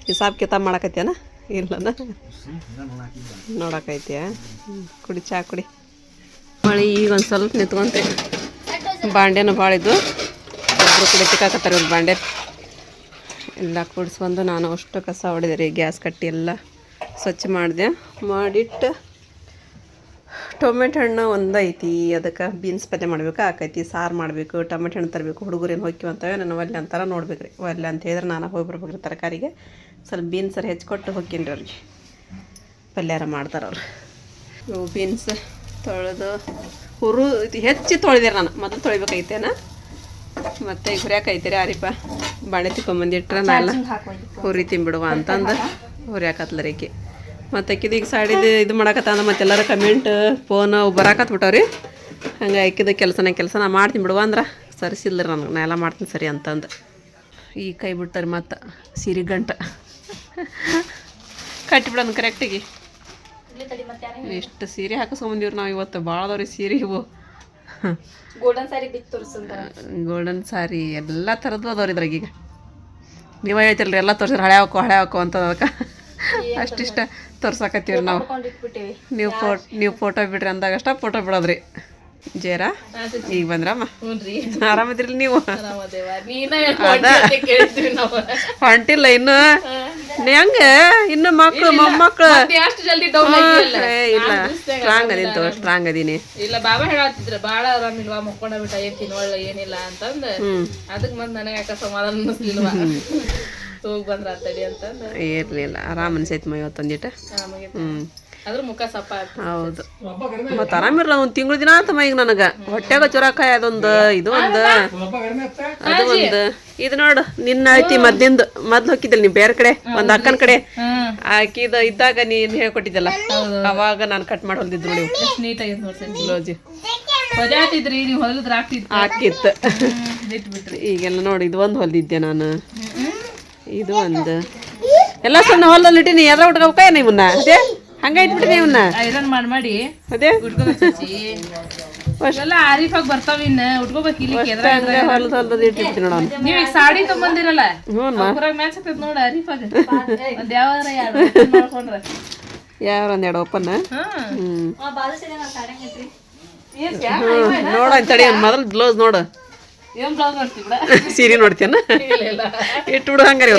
ಹಿಸಾಬ್ ಕಿತಾಬ್ ಮಾಡಕತ್ಯಾನ? ಇಲ್ಲನ? ನೋಡಕೈತ್ಯಾ? ಕುಡಿ ಚಾ ಕುಡಿ. ಮಳಿ ಈಗ ಒಂದು ಸ್ವಲ್ಪ ನಿಂತ್ಕೊಂತೆ ಬಾಂಡೆನೂ ಭಾಳ ಒಬ್ರು ಕುಡಿ ತಿಕ್ಕಾಕತ್ತಾರೆ ಇವ್ರು ಬಾಂಡೆ. ಎಲ್ಲ ಕುಡಿಸ್ಕೊಂಡು ನಾನು ಅಷ್ಟು ಕಸ ಹೊಡೆದೆ ರೀ ಗ್ಯಾಸ್ ಕಟ್ಟಿ ಎಲ್ಲ ಸ್ವಚ್ಛ ಮಾಡಿದೆ. ಮಾಡಿಟ್ಟು ಟೊಮೆಟೊ ಹಣ್ಣು ಒಂದು ಐತಿ ಅದಕ್ಕೆ ಬೀನ್ಸ್ ಪಲ್ಯ ಮಾಡಬೇಕು, ಆಕೈತಿ, ಸಾರು ಮಾಡಬೇಕು, ಟೊಮೆಟೊ ಹಣ್ಣು ತರಬೇಕು ಹುಡುಗರೇನು ಹೋಗ್ತೀವಿ ಅಂತವೆ ನಾನು ಒಲ್ಲೆ ಅಂತಾರ ನೋಡ್ಬೇಕು ರೀ. ಒಲ್ಲೆ ಅಂತ ಹೇಳಿದ್ರೆ ನಾನು ಹೋಗಿ ಬರ್ಬೇಕು ತರಕಾರಿಗೆ. ಸ್ವಲ್ಪ ಬೀನ್ಸರ ಹೆಚ್ಚಿಕೊಟ್ಟು ಹೋಗ್ತೀನಿ ರೀ ಅವ್ರಿಗೆ. ಪಲ್ಯಾರ ಮಾಡ್ತಾರೆ ಅವ್ರು. ಬೀನ್ಸ್ ತೊಳೆದು ಹುರು ಹೆಚ್ಚಿ ತೊಳೆದಿರ ನಾನು. ಮೊದಲು ತೊಳಿಬೇಕಾಗಿತ್ತೇನ? ಮತ್ತು ಈಗ ಹುರಿಯಾಕೈತಿ ರೀ ಆರಿಪ ಬಾಣೆ ತಿಕ್ಕೊಂಬಂದಿಟ್ರೆ ನಾನೆಲ್ಲ ಹುರಿ ತಿಂಬಿಡುವ ಅಂತಂದು ಹುರಿಯಾಕತ್ಲರಿಕೆ ಮತ್ತು ಅಕ್ಕಿದ ಈಗ ಸಾಡಿದು ಇದು ಅಂದ್ರೆ ಮತ್ತೆ ಎಲ್ಲರೂ ಕಮೆಂಟ್ ಫೋನ್ ಬರಾಕತ್ ಬಿಟ್ಟವ್ರಿ. ಹಂಗೆ ಆಕಿದ ಕೆಲಸನ ಕೆಲಸ ನಾ ಮಾಡ್ತೀನಿ ಬಿಡುವ ಅಂದ್ರೆ ಸರಿಸಿಲ್ಲ ನನಗೆ. ನಾ ಎಲ್ಲ ಮಾಡ್ತೀನಿ ಸರಿ ಅಂತಂದು. ಈ ಕೈ ಬಿಡ್ತಾರೆ ಮತ್ತು ಸೀರೆ ಗಂಟ. ಕಟ್ಟಿಬಿಡೋದು ಕರೆಕ್ಟಿಗೆ ಎಷ್ಟು ಸೀರೆ ಹಾಕಿಸ್ಕೊಂಬಂದಿವ್ರಿ ನಾವು ಇವತ್ತು. ಭಾಳ ಅದಾವ್ರಿ ಸೀರೆ ಇವು. ಗೋಲ್ಡನ್ ತೋರಿಸಂತ ಗೋಲ್ಡನ್ ಸಾರಿ ಎಲ್ಲ ಥರದ್ದು ಅದಾವ್ರಿ ಇದ್ರಾಗ ಈಗ. ನೀವೇ ಹೇಳ್ತಿರಲ್ರಿ ಎಲ್ಲ ತೋರಿಸಿದ್ರೆ ಹಳೆ ಹಾಕೋ ಹಳೆ ಹಾಕೋ ಅಂತ ಅದಕ್ಕೆ. ಅಷ್ಟಿಷ್ಟ ತೋರ್ಸಾಕತ್ತೀವ್ರಿ ನಾವು. ನೀವು ಫೋಟೋ ನೀವು ಫೋಟೋ ಬಿಡ್ರಿ ಅಂದಾಗ ಅಷ್ಟ ಫೋಟೋ ಬಿಡೋದ್ರಿ. ಜೇರ? ಈಗ ಬಂದ್ರಮ್ಮ? ಹ್ಞೂನ್ರಿ ಆರಾಮದಿರಲಿ ನೀವು? ಹೊಂಟಿಲ್ಲ ಇನ್ನು? ಹೆಂಗ? ಇನ್ನು ಮಕ್ಳು ಮೊಮ್ಮಕ್ಳು? ಏ, ಇಲ್ಲ. ಸ್ಟ್ರಾಂಗ್ ಅದೀನಿ ತಗೋ ಸ್ಟ್ರಾಂಗ್ ಅದೀನಿ. ಇಲ್ಲ ಬಾಬಾ ಹೇಳತ್ತಿದ್ರ ಬಾಳ ಆರಾಮಿಲ್ವಾ ಮಕ್ಕೊಂಡ ಬಿಟ್ಟ ಏನ್ ತಿನ್ನೋಳ ಏನಿಲ್ಲ ಅಂತಂದ. ಅದಕ್ ಬಂದ್ ನನಗೆ ಯಾಕ ಸಮಾಧಾನ ಅನ್ನಿಸ್ಲಿಲ್ವಾ? ಹೋಗ್ ಬಂದ್ರ ತಡಿ ಅಂತಂದ. ಇರ್ಲಿಲ್ಲ. ಆರಾಮ್ ಅನ್ಸೈತಿ ಮೈ ಇವತ್ತೊಂದಿಟ್ಟು ಆಮೇಲೆ ಹ್ಮ್. ಅದ್ರ ಮುಖ ಸಪ್ಪ. ಹೌದು. ಮತ್ತೆ ಆರಾಮಿರಲ್ಲ ಒಂದು ತಿಂಗಳು ದಿನ ಆತಮ್ಮ ಈಗ ನನಗೆ. ಹೊಟ್ಟೆಗ ಚೊರಾಕಾಯ ಅದೊಂದು ಇದು ಒಂದು. ಅದು ಒಂದು. ಇದು ನೋಡು ನಿನ್ನ ಐತಿ ಮದ್ದಿಂದ ಮೊದ್ಲು ಹೊಕ್ಕಿದ್ದಲ್ಲ ನೀ ಬೇರೆ ಕಡೆ ಒಂದು ಅಕ್ಕನ ಕಡೆ. ಆಕಿದ ಇದ್ದಾಗ ನೀನ್ ಹೇಳ್ಕೊಟ್ಟಿದ್ದಲ್ಲ. ಅವಾಗ ನಾನು ಕಟ್ ಮಾಡಿ ಹೊಲ್ದಿದ್ದು ನೋಡಿ ನೀಟಾಗಿ ಬ್ಲೌಜ್ ಹೊಜಾತಿದ್ರಿ ನೀವು ಹೊಲದ್ರ ಆಗ್ತಿತ್ತು ಹಾಕಿತ್ತು ಬಿಟ್ಬಿಟ್ರಿ ಈಗೆಲ್ಲ ನೋಡಿ ಇದು ಒಂದು ಹೊಲ್ದಿದ್ದೆ ನಾನು. ಇದು ಒಂದು. ಎಲ್ಲ ಸಣ್ಣ ಹೊಲದಲ್ಲಿ ಇಟ್ಟಿನಿ ಎದ್ರ ಉಟ್ಕೋಬೇಕ ಇವನ್ನ? ಅದೇ? ಹಂಗ ಇಟ್ಬಿಟ್ಟಿನಿ ಇವನ್ನ ಐರನ್ ಮಾಡಿ ಮಾಡಿ. ಅದೇ. ಎಲ್ಲ ಆರಿಫಾಗ್ ಬರ್ತಾವ ಇನ್ನ. ಉಟ್ಕೋಬೇಕು ಇಲ್ಲಿ ಕೆದ್ರ ಹಂಗ ಹೊಲದ ಹೊಲದ ಇಟ್ಟಿರ್ತೀನಿ ನೋಡ ಅವ್ನು. ಈಗ ಸಾಡಿ ತಗೊಂಬಂದಿರಲ್ಲ? ಹ್ಞೂ ಮ್ಯಾಚ್ ಆಗ್ತೈತಿ ನೋಡ ಆರಿಫಾಗ ಒಂದ್ ಯಾವಾರ ಓಪನ್ ಹ್ಮ್? ನೋಡ ಮೊದಲು ಬ್ಲೌಸ್ ನೋಡು. ಬಿಡ? ಸೀರೆ ನೋಡ್ತೇನ ಇಲ್ಲ ಇಟ್ಬಿಡು ಹಂಗಾರಿ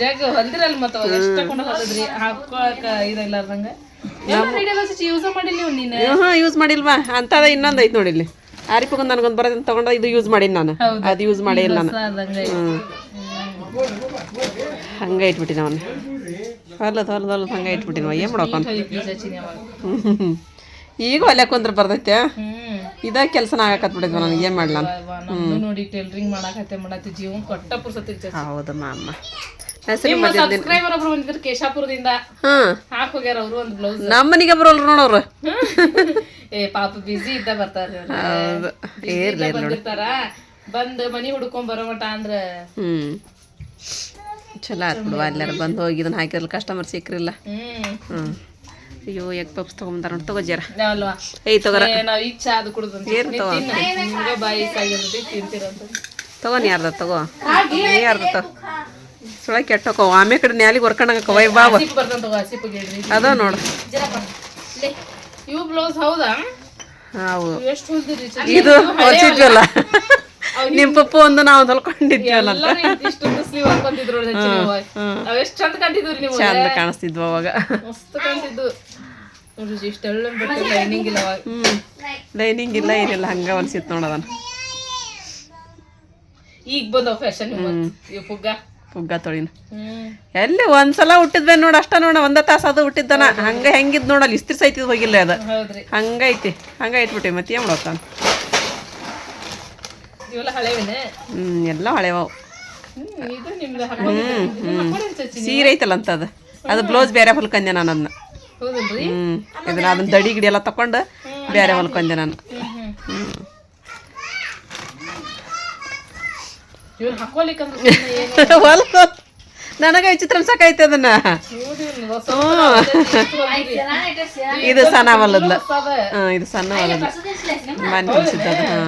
ಜಗ್ ಹೊಲ್ದಿರಲ್ಲ ಮತ್ತೆ ಎಷ್ಟ ಕೊಂಡು ಹೊಲದ್ರಿ ಹಾಕೊಳಕ ಇದಿಲ್ಲಾರ್ದಂಗ ಸಚ್ಚಿ ಯೂಸ್ ಮಾಡಿಲ್ವಾ ಅಂತದ ಇನ್ನೊಂದು ಐತೆ ನೋಡಿ ಇಲ್ಲಿ. ಆರಿಪಗೊಂದು ನನಗೊಂದು ಬರೋದನ್ನ ತಗೊಂಡ ಇದು ಯೂಸ್ ಮಾಡಿನ್ ನಾನು. ಅದು ಯೂಸ್ ಮಾಡೇ ಇಲ್ಲ ನಾನು. ಹಂಗ ಇಟ್ಬಿಟ್ಟಿನ ಅವನು. ಹೊಲದ ಹೊಲದ ಹೊಲದ ಹಂಗೆ ಇಟ್ಬಿಟ್ಟಿನ ಏನು ಅವಾಗ ಈಗ ಒಲೆ ಕುಂದ್ರ ಬರ್ತೈತೆ ಇದ ಕೆಲಸನ ಆಗಕತ್ ಬಿಡಿದ್ವ ನನಗೆ ಏನು ಮಾಡ್ಲ? ನೋಡಿ ಟೈಲರಿಂಗ್ ಮಾಡಾಕತ್ತೆ ಮಾಡತ್ತೆ ಜೀವನ್ ಕೊಟ್ಟ ಪುರ್ಸತಿ ಹೌದಮ್ಮ ಅಮ್ಮ ಸಬ್ಸ್ಕ್ರೈಬರ್ ಒಬ್ರು ಬಂದಿದ್ರು ಕೇಶಾಪುರದಿಂದ. ಹಾಂ. ಹಾಕ್ ಹೋಗ್ಯಾರ ಅವರು ಒಂದು ಬ್ಲೌಸ್ ನಮ್ಮ ಮನೆಗೆ ಬರೋಲ್ರು ನೋಡೋರು ಏ ಪಾಪ ಬಿಜಿ ಇದ್ದ ಬರ್ತಾರ ಹೌದು. ಏರ್ಲಿ ಬಂದಿರ್ತಾರ. ಬಂದ್ ಮನಿ ಹುಡ್ಕೊಂಡ್ ಬರೋ ಮಟ ಅಂದ್ರ ಹ್ಮ್. ಚಲೋ ಆತ್ ಬಿಡುವ ಎಲ್ಲಾರು ಬಂದು ಹೋಗಿ ಇದನ್ನ ಹಾಕಿರಲ್ಲ ಕಸ್ಟಮರ್ ಸಿಕ್ಕಿರಲ್ಲ ಹ್ಮ್. ಅಯ್ಯೋ ಎಗ್ ಪಪ್ಸ್ ತೊಗೊಂಬಂದಾರ ನೋಡಿ ತಗೋ ಅಲ್ವಾ? ಏಯ್ ತಗೋರ. ನಾವು ಈಗ ಚಾ ಅದು ಕುಡ್ದು ನಿಮ್ಗೆ ಬಾಯಿ ಸಾಗಿರ್ತೈತಿ ತಿಂತೀರಂತ ತಗೋ ಯಾರ್ದ ತಗೋ. ನೀ ಅರ್ಧ ತಗೋ. ಸುಳ ಕೆಟ್ಟಕೋ. ಆಮೆ ಕಡೆ ನ್ಯಾಲಿಗೆ ಹೊರ್ಕೊಂಡಂಗ ಕವೈ ತಗೋ ಅದ ನೋಡು. ಇವು ಬ್ಲೌಸ್ ಹೌದಾ? ಹಾವು ಇದು ಹೊಚ್ಚಿದ್ವಲ್ಲ ನಿಮ್ಮ ಪಪ್ಪ ಒಂದು ನಾವು ಹೊಲ್ಕೊಂಡಿದ್ವಲ್ಲ ಚಂದ ಕಾಣಿಸ್ತಿದ್ವು ಅವಾಗ. ಮಸ್ತ್ ನೋಡ್ರಿ ಇಷ್ಟೆಲ್ಲ ಬಟ್ಟೆ ಲೈನಿಂಗ್ ಇಲ್ಲ ಹ್ಞೂ ಲೈನಿಂಗ್ ಇಲ್ಲ ಏನಿಲ್ಲ ಹಂಗೆ ಹೊಲ್ಸಿತ್ತು ನೋಡೋದನ್ನ ಈಗ ಬಂದವ ಫ್ಯಾಷನ್ ಇವು ಪುಗ್ಗ. ಪುಗ್ಗ ತೊಳಿನ. ಎಲ್ಲಿ ಒಂದ್ಸಲ ಹುಟ್ಟಿದ್ವೆ ನೋಡ ಅಷ್ಟ ನೋಡ ಒಂದ ತಾಸ ಅದು ಹುಟ್ಟಿದ್ದನ ಹಂಗ ಹೆಂಗಿದ್ ನೋಡಲ್ಲ ಇಸ್ತ್ರಿ ಸೈತಿದ್ ಹೋಗಿಲ್ಲ ಅದ. ಹಂಗೈತಿ ಹಂಗ ಇಟ್ಬಿಟ್ಟಿ ಮತ್ತೆ ಏನು ಮಾಡೋತಾನ ಹ್ಮ್ ಎಲ್ಲ ಹಳೆವ ಹ್ಮ್ ಸೀರೆ ಐತಲ್ಲ ಅಂತ ಅದು. ಅದು ಬ್ಲೌಸ್ ಬೇರೆ ಹೊಲ್ಕಂದೆ ನಾನು ಅದನ್ನ. ಹ್ಮ್ ಇದನ್ನ ಅದನ್ನ ದಡಿ ಗಿಡಿ ಎಲ್ಲ ತಕೊಂಡು ಬೇರೆ ಹೊಲ್ಕೊಂಡೆ ನಾನು ನನಗ ಚಿತ್ರ ಹೊಲ್ಕೊ ನನಗೆ ವಿಚಿತ್ರ ಅನ್ಸಕೈತೆ ಅದನ್ನ ಇದು ಸಣ್ಣ ಹೊಲದ್ಲ ಹಾ ಇದು ಸಣ್ಣ ಹೊಲದ್ಲ ಮನೆ ತುಂಬಿಸಿದ್ದ ಅದು ಹಾ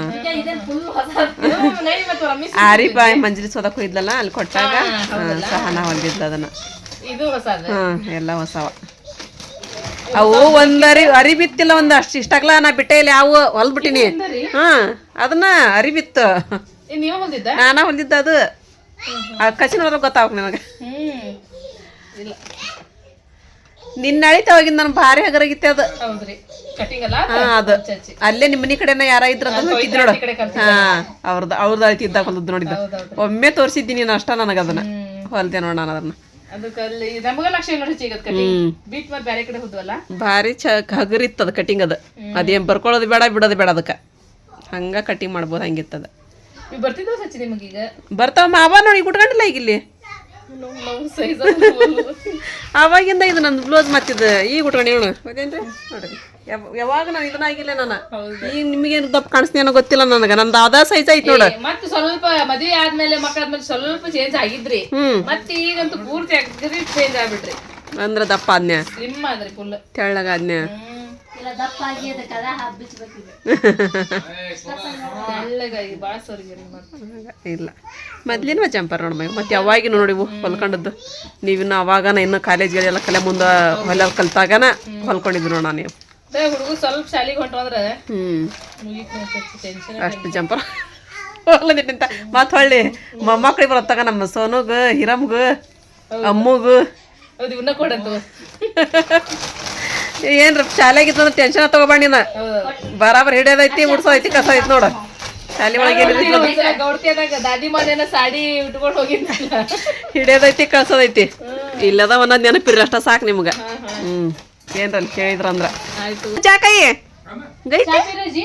ಆರಿ ಬಾಯಿ ಮಂಜಲಿ ಸೋದಕ್ ಹೋಯ್ದಲ್ಲ ಅಲ್ಲಿ ಕೊಟ್ಟಾಗ ಹಾ, ಸಹನ ಹೊಲ್ದಿದ್ಲ ಅದನ್ನ ಇದು ಹೊಸದ ಹಾ ಎಲ್ಲ ಹೊಸವ ಅವು ಒಂದ್ ಅರಿ ಅರಿ ಬಿತ್ತಿಲ್ಲ ಒಂದ್ ಅಷ್ಟು ಇಷ್ಟಾಗ್ಲ ನಾ ಬಿಟ್ಟೆ ಇಲ್ಲಿ ಯಾವ ಹೊಲ್ಬಿಟ್ಟಿನಿ ಹಾ ಅದನ್ನ ಅರಿ ಬಿತ್ತು ಇದು ನೀವು ಹೊಲ್ದಿದ್ದ? ನಾನ ಹೊಲ್ದಿದ್ದ ಅದು. ಆ ಕಚಿನ ಗೊತ್ತಾಗ ನನಗೆ. ಹ್ಮ್. ಇಲ್ಲ. ನಿನ್ನ ಅಳಿತಾವಾಗಿಂದ ನನ್ ಭಾರಿ ಹಗರಾಗಿತ್ತೆ ಅದು. ಹಾ ಅದು. ಅಲ್ಲೇ ನಿಮ್ಮ ಮನಿ ಕಡೆನ ಯಾರ ಇದ್ರ ಹೋಗಿದ್ ನೋಡು. ಹಾ ಅವ್ರದ್ದು ಅವ್ರದ್ದು ಅಳ್ತಿದ್ದ ಹೊಲದ್ ನೋಡಿದ್ದ. ಒಮ್ಮೆ ತೋರಿಸಿದ್ದೀನಿ ನೀನು ಅಷ್ಟ ನನಗೆ ಅದನ್ನ. ಹೊಲ್ದೆ ನೋಡ ನಾನು ಅದನ್ನ. ಭಾರಿ ಚ ಹಗರಿತ್ತು ಅದು ಕಟಿಂಗ್ ಅದ. ಅದೇನ್ ಬರ್ಕೊಳ್ಳೋದು ಬೇಡ ಬಿಡೋದು ಬೇಡ ಅದಕ್ಕೆ. ಹಂಗ ಕಟಿಂಗ್ ಮಾಡ್ಬೋದು ಹಂಗಿತ್ತದ. ಬರ್ತಾವ ಮಾವ ನೋಡಿ ಕುಟ್ಕೊಂಡಿಲ್ಲ ಈಗ ಇಲ್ಲಿ? ಅವಾಗಿಂದ ಇದು ನನ್ನ ಬ್ಲೌಸ್ ಮತ್ತಿದ್ದು ಈಗ ಉಟ್ಕೊಂಡು ಹೇಳು. ನೋಡ್ರಿ. ಯಾವಾಗ ನಾನು ಇದನ್ನ ಆಗಿಲ್ಲ ನಾನು. ಈಗ ನಿಮಗೇನು ದಪ್ಪ ಕಾಣಿಸ್ನೇನೋ ಗೊತ್ತಿಲ್ಲ ನನಗೆ. ನಂದು ಅದ ಸೈಜ್ ಐತಿ ನೋಡ. ಮತ್ತೆ ಸ್ವಲ್ಪ ಮದುವೆ ಆದ್ಮೇಲೆ ಮಕ್ಕಳಾದ್ಮೇಲೆ ಸ್ವಲ್ಪ ಚೇಂಜ್ ಆಗಿದ್ರಿ. ಮತ್ತೆ ಈಗಂತೂ ಪೂರ್ತಿ ಅಗ್ರಿ ಚೇಂಜ್ ಆಗ್ಬಿಟ್ರಿ. ಅಂದ್ರೆ ದಪ್ಪ ಆದ್ನ್ಯ? ಸ್ಲಿಮ್ ಆದ್ರಿ ಫುಲ್ ತೆಳ್ಳಗ ಆದ್ನ್ಯ? ಇಲ್ಲ. ಮೊದ್ಲಿನ ಜಂಪರ್ ನೋಡಿ ಮೈ ಮತ್ತೆ ಯಾವಾಗಿನ ನೋಡಿ ಇವು ಹೊಲ್ಕೊಂಡದ್ದು. ನೀವಿನ್ನು ಅವಾಗನ ಇನ್ನು ಕಾಲೇಜ್ಗಳೆಲ್ಲ ಕಲೆ ಮುಂದೆ ಹೊಲ ಕಲ್ತಾಗನ ಹೊಲ್ಕೊಂಡಿದ್ರು ನೋಡ ನೀವು. ಸ್ವಲ್ಪ ಶಾಲಿಗೆ ಹೊಂಟೋದ್ರೆ ಹ್ಞೂ ಅಷ್ಟು ಜಂಪರ್. ಹೊಲದಿಟ್ಟಿಂತ ಮತ್ತೆ ಹೊಳ್ಳಿ ಮೊಮ್ಮಕ್ಳಿಗೆ ಬರತ್ತಾಗ ನಮ್ಮ ಸೋನುಗ ಹಿರಮ್ಗ ಅಮ್ಮಗ. ಇವನ್ನ ಕೊಡಂತು ಏನ್ರ ಶಾಲೆಗಿತ್ತಂದ್ರೆ ಟೆನ್ಷನ್ ತಗೋಬಾಣಿನ ಬರಾಬರ್ ಹಿಡಿಯೋದೈತಿ ಕಸ ಐತಿ ನೋಡ. ಶಾಲೆ ಒಳಗೆ ಗೌಡ್ತಿಯಾದಾಗ ದಾದಿ ಮನೇನ ಸಾಡಿ ಉಟ್ಕೊಂಡು ಹೋಗಿದ್ನಲ್ಲ ಹಿಡಿಯೋದೈತಿ ಕಳ್ಸೋದೈತಿ ಇಲ್ಲದ ಒಂದೊಂದು ನೆನಪಿರ್ಲಿ ಅಷ್ಟ ಸಾಕು ನಿಮ್ಗ ಹ್ಮ್ ಏನ್ರಲ್ ಕೇಳಿದ್ರ ಅಂದ್ರ ಚಾಕೈ ಗೈತಿ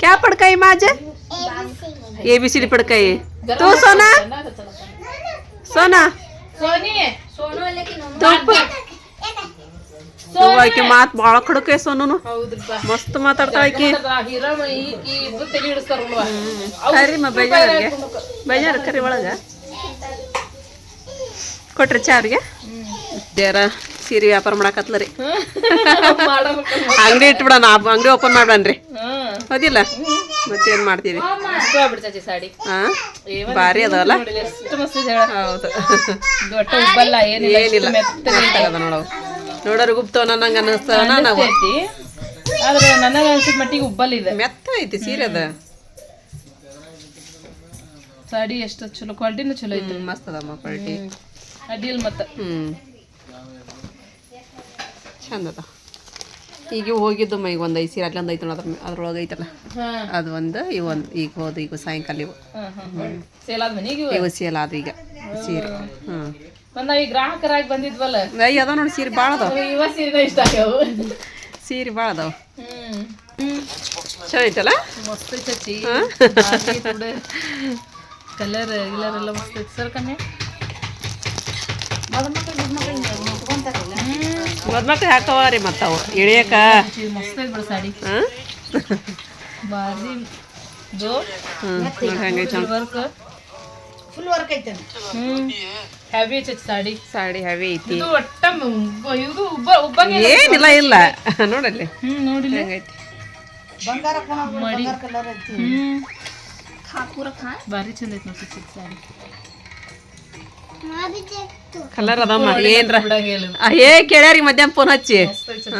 ಕ್ಯಾ ಪಡ್ಕೈ ಮಾಜ ಎ ಬಿ ಸಿ ಡಿ ಪಡ್ಕೈ ತೂ ಸೋನಾ ಸೋನಾ ಸೋನಿ ತೂ ಆಕೆ ಮಾತ್ ಭಾಳ ಕಡಕೆ ಸೋನು ಮಸ್ತ್ ಮಾತಾಡ್ತಾಳ ಆಕಿ. ಸರಿಮ್ಮ ಬೈಜಾರಿಗೆ ಹಿಡಿಸ್ತಾರಲ್ವ ಕರಿ ಒಳಗೆ. ಕೊಟ್ರಿ ಚಾ ಅವ್ರಿಗೆ. ದೇರ ಸೀರೆ ವ್ಯಾಪಾರ ಮಾಡಕತ್ಲ ರೀ ಅಂಗಡಿ ಇಟ್ಬಿಡಣ ಅಂಗಡಿ ಓಪನ್ ಮಾಡ್ಬನ್ರಿ. ಹೌದಿಲ್ಲ? ಮತ್ತೇನ್ ಮಾಡ್ತೀವಿ ಭಾರಿ ಅದಾವಲ್ಲ ಹೌದು. ಏನಿಲ್ಲ ನೋಡವು ನೋಡೋರು ಗುಪ್ತವ ನಂಗೆ ಅನ್ನಿಸ್ತವನ ನಾವು. ಐತಿ ಆದ್ರೆ ನನಗೆ ಅನ್ಸಿದ ಮಟ್ಟಿಗೆ ಉಬ್ಬಲ್ ಇದೆ ಮೆತ್ತ ಐತಿ ಸೀರೆ ಅದ. ಸಾಡಿ ಎಷ್ಟು ಚಲೋ ಕ್ವಾಲಿಟಿನೂ ಚಲೋ ಐತಿ. ಮಸ್ತ್ ಅದಮ್ಮ ಕ್ವಾಲಿಟಿ. ಅಡಿಲ್ ಮತ್ತ. ಹ್ಮ್. ಚಂದ ಅದ. ಈಗ ಹೋಗಿದ್ದು ಈಗ ಒಂದು ಐದು ಸೀರೆ ಅಲ್ಲಿ ಒಂದು ಐತೆ ಅದ್ರ ಅದ್ರೊಳಗೆ ಐತಲ್ಲ. ಅದು ಒಂದು ಈ ಒಂದು ಈಗ ಹೋದ ಈಗ ಸಾಯಂಕಾಲ ಇವು. ಸೇಲ್ ಆದ ಮನೆಗೆ ಇವ? ಇವು ಸೇಲ್ ಈಗ ಸೀರೆ. ಹ್ಞೂ ನಾವ್ ಈ ಗ್ರಾಹಕರಾಗಿ ಬಂದಿದ್ವಲ್ಲ? ಅಯ್ಯ ಅದಾವ ನೋಡಿ ಸೀರೆ ಭಾಳ ಅದಾವ. ಇವ ಸೀರೆ ಇಷ್ಟ ಆಗ್ಯಾವ. ಸೀರೆ ಭಾಳ ಅದಾವ. ಚಲೋ ಐತಲ್ಲ? ಮಸ್ತ್ ಐತಿ ಕಲರ್ ಇಲ್ಲರ್ ಎಲ್ಲ ಮಸ್ತ್ ಐತಿ. ಸರ್ ಕಮ್ಮಿ ಮದ್ಮಕ್ಳು ಹಾಕವ ರೀ ಮತ್ತವು ಇಳಿಯಕ? ಮಸ್ತ್ ಐತಿ ಬಿಡ ಸಾಡಿ ಬಾರಿ ಜೋ. ಹಂಗೈತಿ ವರ್ಕ್ ಫುಲ್ ವರ್ಕ್ ಐತೆ ಹ್ಮ್. ಹೆವಿ ಐತಿ ಸಾಡಿ. ಸಾಡಿ ಹೆವಿ ಐತಿ. ಇದು ಒಟ್ಟ ಇದು ಉಬ್ಬ ಉಬ್ಬಂಗೆ ಏನಿಲ್ಲ ಇಲ್ಲ. ನೋಡಲ್ಲಿ. ಹ್ಮ್ ನೋಡಿಲ್ಲ. ಹೆಂಗೈತಿ? ಮಡಿ. ಹ್ಮ್. ಬಾರಿ ಚಂದ ಐತಿ ನೋಡಿ ಚಿಕ್ಕ ಸಾಡಿ. ಕಲರ್ ಅದಮ್ಮ ಏನ್ರ ಏ ಕೇಳ್ಯಾರಿ ಮಧ್ಯಾಹ್ನ ಫೋನ್ ಹಚ್ಚಿ. ಮಸ್ತ್ ಐತಿ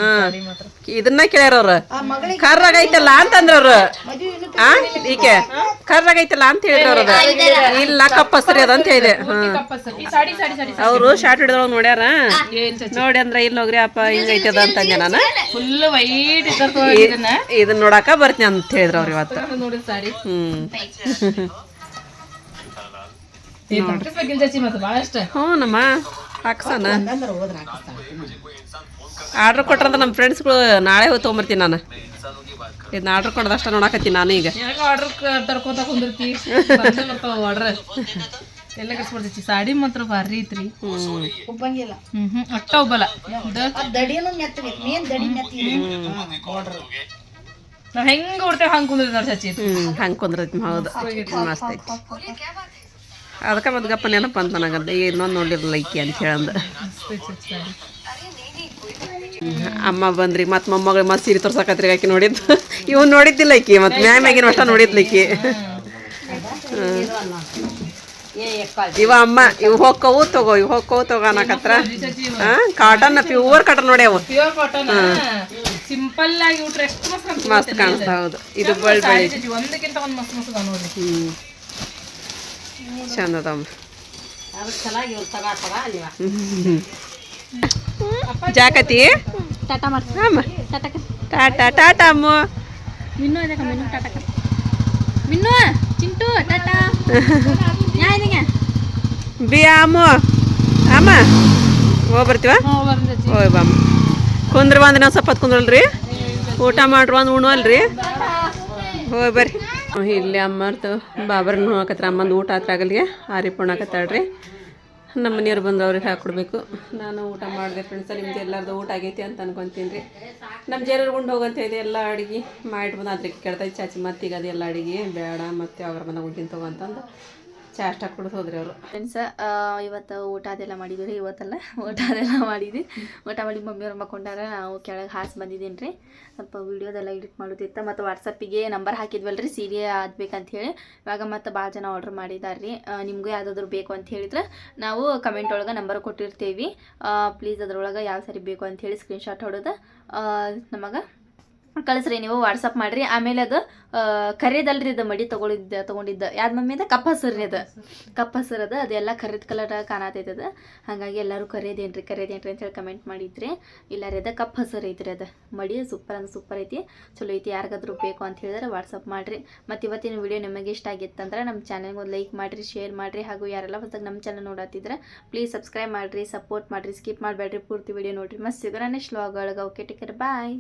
ಮಾತ್ರ. ಇದನ್ನ ಕೇಳ್ಯಾರ ಅವ್ರ. ಕರ್ರಾಗ ಐತಲ್ಲ ಅಂತಂದ್ರ ಅವ್ರು. ಆ ಈಕೆ. ಕರ್ರಾಗ ಐತಲ್ಲ ಅಂತ ಹೇಳಿದ್ರ ಇಲ್ಲ ಕಪ್ಪಸ್ರಿ ಅದ ಅಂತ ಹೇಳಿದೆ. ಅವರು ಶಾರ್ಟ್ ಹಿಡಿದ್ರ ನೋಡ್ಯಾರ. ನೋಡಿ ಅಂದ್ರ ಇಲ್ಲಿ ಹೋಗ್ರಿ ಅಪ್ಪ ಹಿಂಗ ಐತದ ಅಂತ ಅಂದೆ ನಾನು. ಫುಲ್ ವೈಟ್ ಇರ್ತದ ಇದನ್ನ. ಇದನ್ನ ನೋಡಾಕ ಬರ್ತೀನಿ ಅಂತ ಹೇಳಿದ್ರ ಅವ್ರ ಇವತ್ತು. ಹ್ಮ್. ಈ ಪಂಕಜ್ ಬಗ್ಗೆ ಚಚ್ಚಿ ಮತ್ತೆ ಭಾಳ ಇಷ್ಟ. ಹ್ಞೂ ನಮ್ಮ ಹಾಕ್ಸನ ಆರ್ಡ್ರ್ ಕೊಟ್ರಂತ ನಮ್ಮ ಫ್ರೆಂಡ್ಸ್ಗಳು ನಾಳೆ ಹೋಗಿ ತೊಗೊಂಬರ್ತೀನಿ ನಾನು. ಇದನ್ನ ಆರ್ಡ್ರ್ ಕೊಡೋದಷ್ಟ ನೋಡಕತ್ತೀನಿ ನಾನು ಈಗ. ಆರ್ಡ್ರ್ ಆರ್ಡರ್ ತರ್ಕೋತ ಕುಂದಿರ್ತಿ. ಆರ್ಡ್ರ್ ಎಲ್ಲ ಕಟ್ಸ್ಕೊಡ್ತೈತಿ ಸಾಡಿ ಮಾತ್ರ ಭಾರಿ ಐತ್ರಿ. ಹ್ಮ್. ಹ್ಮ್ ಅಟ್ಟ ಒಬ್ಬಲ್ಲ ನಾವ್ ಹೆಂಗ್ ಉಡ್ತೇವೆ ಹಂಗ್ ಕುಂದ್ರಿ ನೋಡಿ ಹ್ಮ್ ಹಂಗೆ ಕುಂದ್ರೈತಿ ಹೌದು. ಮಸ್ತ್ ಐತಿ. ಅದಕ್ಕೆ ಮದ್ಗಪ್ಪ ಗಪ್ಪ ನೆನಪು ಅಂತ ನನಗಂತ ಇನ್ನೊಂದು ನೋಡಿರಲ್ಲ ಐಕಿ ಅಂತ ಹೇಳಂದ. ಅಮ್ಮ ಬಂದ್ರಿ ಮತ್ತೆ ಮೊಮ್ಮಗಳು ಮತ್ತೆ ಸೀರೆ ತೋರ್ಸಕತ್ರಿ ಆಕಿ ನೋಡಿದ್ದು. ಇವ್ ನೋಡಿದ್ದಿಲ್ಲ ಐಕಿ ಮತ್ತೆ ಮ್ಯಾಮ್ ಆಗಿನ ಅಷ್ಟ ನೋಡಿದ್ಲ ಈಕಿ. ಇವ ಅಮ್ಮ ಇವು ಹೊಕ್ಕವು ತಗೋ ಇವು ಹೊಕ್ಕವು ತಗೋ ಅನ್ನಕತ್ರ. ಹಾ ಕಾಟನ್ ಪ್ಯೂರ್ ಕಾಟನ್ ನೋಡಿ ಅವು. ಸಿಂಪಲ್ ಆಗಿ ಮಸ್ತ್ ಕಾಣಿಸ್ತಾ ಹೌದು. ಇದು ಬಳ್ಳಿ ಒಂದಕ್ಕಿಂತ ಒಂದ್ ಮಸ್ತ್ ಮಸ್ತ್ ಚಂದ ಅದಾವ ಜಾಕತಿ? ಟಾಟಾ ಟಾಟಾ ಟಾಟಾ ಅಮ್ಮ. ಮಿನ್ನು ಇದೆ ಮಿನ್ನು ಟಾಟಾ ಮಿನ್ನು ಚಿಂಟು ಟಾಟಾ. ಯಾ ಇದೀಗ ಬಿಯಾ ಅಮ್ಮ. ಅಮ್ಮ ಹೋಗಿ ಬರ್ತೀವ? ಹೋಗಿ ಬಾಮ್ಮ ಕುಂದ್ರ ಬಂದ್ರೆ ನಾವು ಸ್ವಲ್ಪ ಹೊತ್ತು ಕುಂದ್ರಲ್ರಿ? ಊಟ ಮಾಡ್ರು ಅಂದ್ರೆ ಉಣ್ವಲ್ರಿ? ಹೋಗಿ ಬರ್ರಿ. ಇಲ್ಲಿ ಅಮ್ಮರ್ದು ಬಾಬರನ್ನು ಹಾಕತ್ರ. ಅಮ್ಮಂದು ಊಟ ಹತ್ರ ಆಗಲ್ಗೆ. ಆರಿಪ್ ಉಣ್ಣಕತ್ತಾಳ್ರಿ ನಮ್ಮ ಮನೆಯವ್ರು ಬಂದು ಅವ್ರಿಗೆ ಹಾಕ್ಕೊಡ್ಬೇಕು ನಾನು ಊಟ ಮಾಡಿದೆ ಫ್ರೆಂಡ್ಸ ನಿಮ್ದು ಎಲ್ಲರದು ಊಟ ಆಗೈತಿ ಅಂತ ಅನ್ಕೊತೀನಿ ರೀ. ನಮ್ಮ ಜನರು ಉಂಡು ಹೋಗಂತ ಇದೆ ಎಲ್ಲ ಅಡುಗೆ ಮಾಡಿಟ್ಬಂದು ಅದಕ್ಕೆ ಕೇಳ್ತೈತೆ ಚಾಚಿ, ಮತ್ತೀಗ ಅದೆಲ್ಲ ಅಡುಗೆ, ಬೇಡ, ಮತ್ತೆ ಅವ್ರ ಮನೆ ಉಂಟಿನ ಚಾ ಅಷ್ಟು ಹಾಕ್ಬಿಟ್ಟು ಹೋದ್ರಿ ಅವರು. ಫ್ರೆಂಡ್ಸ್ ಇವತ್ತು ಊಟ ಅದೆಲ್ಲ ಮಾಡಿದ್ವಿ ಇವತ್ತಲ್ಲ ಊಟ ಅದೆಲ್ಲ ಮಾಡಿದ್ವಿ. ಊಟ ಮಾಡಿ ಮಮ್ಮಿಯವ್ರು ಮಕ್ಕೊಂಡಾಗ ನಾವು ಕೆಳಗೆ ಹಾಸಿ ಬಂದಿದ್ದೀನಿ ರೀ ಸ್ವಲ್ಪ ವೀಡಿಯೋದೆಲ್ಲ ಎಡಿಟ್ ಮಾಡೋದಿತ್ತು, ಮತ್ತು ವಾಟ್ಸಪ್ಪಿಗೆ ನಂಬರ್ ಹಾಕಿದ್ವಲ್ಲ ರೀ ಸೀರೆ ಆಗ್ಬೇಕಂತ ಹೇಳಿ ಇವಾಗ ಮತ್ತು ಭಾಳ ಜನ ಆರ್ಡ್ರ್ ಮಾಡಿದ್ದಾರೆ ರೀ ನಿಮಗೂ ಯಾವುದಾದ್ರು ಬೇಕು ಅಂತ ಹೇಳಿದ್ರೆ ನಾವು ಕಮೆಂಟ್ ಒಳಗೆ ನಂಬರ್ ಕೊಟ್ಟಿರ್ತೀವಿ. ಪ್ಲೀಸ್ ಅದರೊಳಗೆ ಯಾವ ಸರಿ ಬೇಕು ಅಂತ ಹೇಳಿ ಸ್ಕ್ರೀನ್ಶಾಟ್ ಹೊಡೋದು ನಮಗೆ ಕಳಿಸ್ರಿ, ನೀವು ವಾಟ್ಸಪ್ ಮಾಡಿರಿ. ಆಮೇಲೆ ಅದು ಕರೆದಲ್ರಿ ಇದು ಮಡಿ ತಗೊಂಡಿದ್ದ ತೊಗೊಂಡಿದ್ದ. ಯಾವ್ದು ಮಮ್ಮಿ ಅದ ಕಪ್ಪ ಹಸಿರು ರೀ ಅದು. ಕಪ್ಪ ಹಸಿರು ಅದು. ಅದೆಲ್ಲ ಕರಿದ ಕಲರ್ ಕಾಣತೈತೆ ಅದು. ಹಾಗಾಗಿ ಎಲ್ಲರೂ ಕರೆಯದೇನ್ರಿ ಕರೆಯದೇನ್ರಿ ಅಂತ ಹೇಳಿ ಕಮೆಂಟ್ ಮಾಡಿದ್ರಿ. ಇಲ್ಲ ರೀ ಅದ ಕಪ್ಪ ಹಸಿರು ಐತ್ರಿ ಅದು. ಮಡಿ ಸೂಪರ್ ಅಂದ್ರೆ ಸೂಪರ್ ಐತಿ. ಚಲೋ ಐತಿ. ಯಾರಿಗಾದ್ರೂ ಬೇಕು ಅಂತ ಹೇಳಿದ್ರೆ ವಾಟ್ಸಪ್ ಮಾಡಿರಿ. ಮತ್ತು ಇವತ್ತಿನ ವಿಡಿಯೋ ನಿಮಗೆ ಇಷ್ಟ ಆಗಿತ್ತಂದ್ರೆ ನಮ್ಮ ಚಾನಲ್ಗೆ ಒಂದು ಲೈಕ್ ಮಾಡಿರಿ ಶೇರ್ ಮಾಡಿರಿ. ಹಾಗೂ ಯಾರೆಲ್ಲ ಹೊಸದಾಗಿ ನಮ್ಮ ಚಾನಲ್ ನೋಡತ್ತಿದ್ರೆ ಪ್ಲೀಸ್ ಸಬ್ಸ್ಕ್ರೈಬ್ ಮಾಡಿರಿ ಸಪೋರ್ಟ್ ಮಾಡಿರಿ. ಸ್ಕಿಪ್ ಮಾಡಬೇಡ್ರಿ ಪೂರ್ತಿ ವಿಡಿಯೋ ನೋಡಿರಿ. ಮಸ್ತ್ ಸಿಗೋಣ ನೆಕ್ಸ್ಟ್ ವ್ಲಾಗ್ ಒಳಗೆ. Okay take care bye